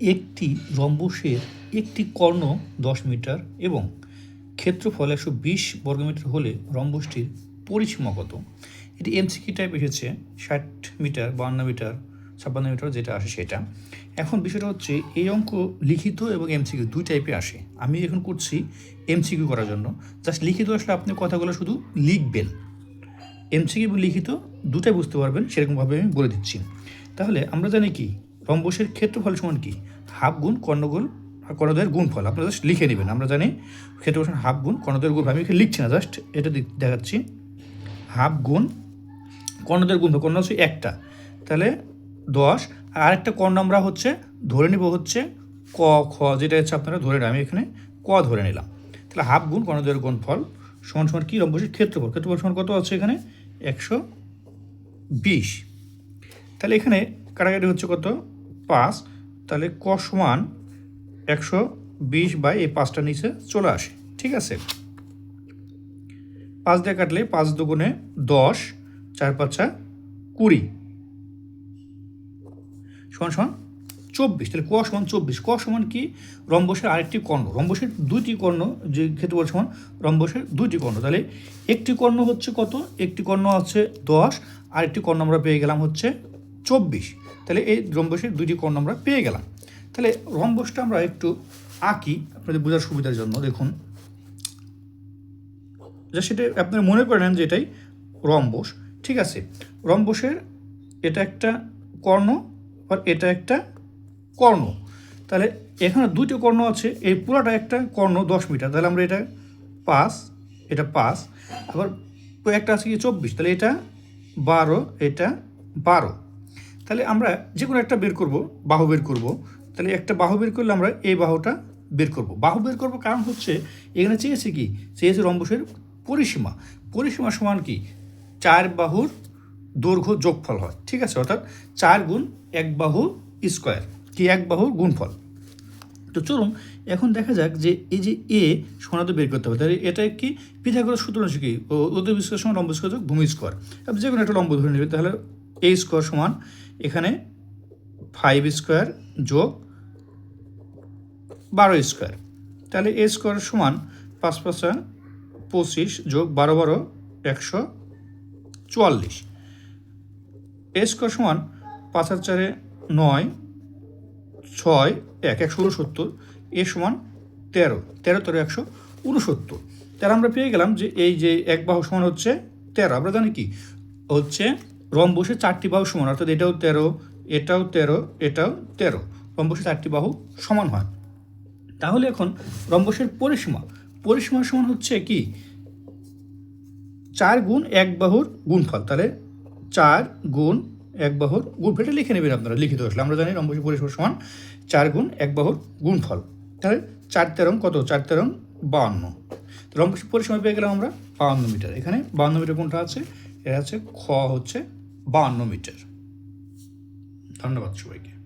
একটি রম্বসের একটি কর্ণ দশ মিটার এবং ক্ষেত্রফল একশো বিশ বর্গমিটার হলে রম্বসটির পরিসীমা কত? এটি এমসিকি টাইপ এসেছে, ষাট মিটার বান্ন মিটার, ছাপ্পান্ন মিটার যেটা আসে সেটা। এখন বিষয়টা হচ্ছে এই অঙ্ক লিখিত এবং এমসিকিউ দুই টাইপে আসে। আমি এখন করছি এমসিকিউ করার জন্য। জাস্ট লিখিত আসলে আপনি কথাগুলো শুধু লিখবেন। এমসিকিউ লিখিত, দুটাই বুঝতে পারবেন, সেরকমভাবে আমি বলে দিচ্ছি। তাহলে আমরা জানি কি? রম্বসের ক্ষেত্রফল সমান কি? হাফ গুণ কর্ণগোল কর্ণদ্বয়ের গুণফল। আপনারা জাস্ট লিখে নেবেন, আমরা জানি ক্ষেত্রফল সমান হাফ গুণ কর্ণদ্বয়ের গুণফল। আমি লিখছি না জাস্ট এটা দেখাচ্ছি। হাফ গুণ কর্ণদ্বয়ের গুণফল, কর্ণ হচ্ছে একটা। তাহলে দশ, আর আরেকটা কর্ণ আমরা হচ্ছে ধরে নেব হচ্ছে ক, খ, যেটা হচ্ছে আপনারা ধরে আমি এখানে ক ধরে নিলাম। তাহলে হাফ গুণ কর্ণদ্বয়ের গুণফল সমান সমান কী? রম্বসের ক্ষেত্রফল। ক্ষেত্রফল সমান কত আছে এখানে? একশো বিশ। তাহলে এখানে কাটাকাটি হচ্ছে কত? পাঁচ, তাহলে ক সমান একশো বিশ বাই এই পাঁচটা নিচে চলে আসে, ঠিক আছে? পাঁচ দিয়ে কাটলে পাঁচ দুগুণে দশ, চার পাঁচা কুড়ি। সমান সমান চব্বিশ, তাহলে ক সমান চব্বিশ, ক সমান কি? রম্বসের আরেকটি কর্ণ, রম্বসের দুইটি কর্ণ, যে ক্ষেত্রফল সমান, রম্বসের দুইটি কর্ণ, তাহলে একটি কর্ণ হচ্ছে কত? একটি কর্ণ আছে দশ, আরেকটি কর্ণ আমরা পেয়ে গেলাম হচ্ছে চব্বিশ। তাহলে এই রম্বসের দুইটি কর্ণ আমরা পেয়ে গেলাম। তাহলে রম্বসটা আমরা একটু আঁকি আপনাদের বোঝার সুবিধার জন্য, দেখুন। যা সেটা আপনারা মনে করে নেন যে এটাই রম্বস, ঠিক আছে? রম্বসের এটা একটা কর্ণ আর এটা একটা কর্ণ। তাহলে এখানে দুটো কর্ণ আছে, এই পুরাটা একটা কর্ণ দশ মিটার। তাহলে আমরা এটা পাঁচ এটা পাঁচ, আবার একটা আছে কি চব্বিশ। তাহলে এটা বারো এটা বারো। তাহলে আমরা যে কোনো একটা বের করব, বাহু বের করব। তাহলে একটা বাহু বের করলে আমরা এই বাহুটা বের করব। বাহু বের করব কারণ হচ্ছে এখানে চেয়েছে কি? চেয়েছে রম্বসের পরিসীমা। পরিসীমা সমান কি? চার বাহুর দৈর্ঘ্য যোগফল হয়। ঠিক আছে? অর্থাৎ চার গুণ এক বাহু স্কোয়ার। কি এক বাহুর গুণফল? তো চলুন, এখন দেখা যাক যে এই যে এ সমানত বের করতে হবে। তাহলে এটা কি? পিথাগোরাস সূত্র হচ্ছে কি? ও উদয় স্কোয়ার সমান লম্ব স্কোয়ার ভূমি স্কোয়ার। আপনি যে কোনো একটা লম্ব ধরে নেবেন, তাহলে এ স্কোয়ার সমান এখানে ফাইভ স্কোয়ার যোগ বারো স্কোয়ার তাহলে এ স্কোয়ার সমান পাঁচ পাঁচা পঁচিশ যোগ বারো বারো একশো চুয়াল্লিশ। এ স্কোয়ার সমান পাঁচ হাজার চারে নয়, ছয় এক, একশো উনসত্তর। এ সমান তেরো তেরো তেরো একশো উনসত্তর। তাহলে আমরা পেয়ে গেলাম যে এই যে এক বাহু সমান হচ্ছে তেরো। আমরা জানি কি? হচ্ছে রম্বসে চারটি বাহু সমান, অর্থাৎ এটাও তেরো এটাও তেরো এটাও তেরো। রম্বসে চারটি বাহু সমান হয়। তাহলে এখন রম্বসের পরিসীমা। পরিসীমা সমান হচ্ছে কি? চার গুণ এক বাহুর গুণফল। তাহলে চার গুণ এক বাহুর গুণফল। এটা লিখে নেবেন আপনারা, লিখিত আসলে। আমরা জানি রম্বসের পরিসীমা সমান চার গুণ এক বাহুর গুণফল। তাহলে চার তেরং কত? চার তেরং বাহান্ন। তো রম্বসের পরিসীমা পেয়ে গেলাম আমরা বাহান্ন মিটার। এখানে বাহান্ন মিটার কোনটা আছে? এটা হচ্ছে খ হচ্ছে বাহান্ন মিটার। ধন্যবাদ সবাইকে।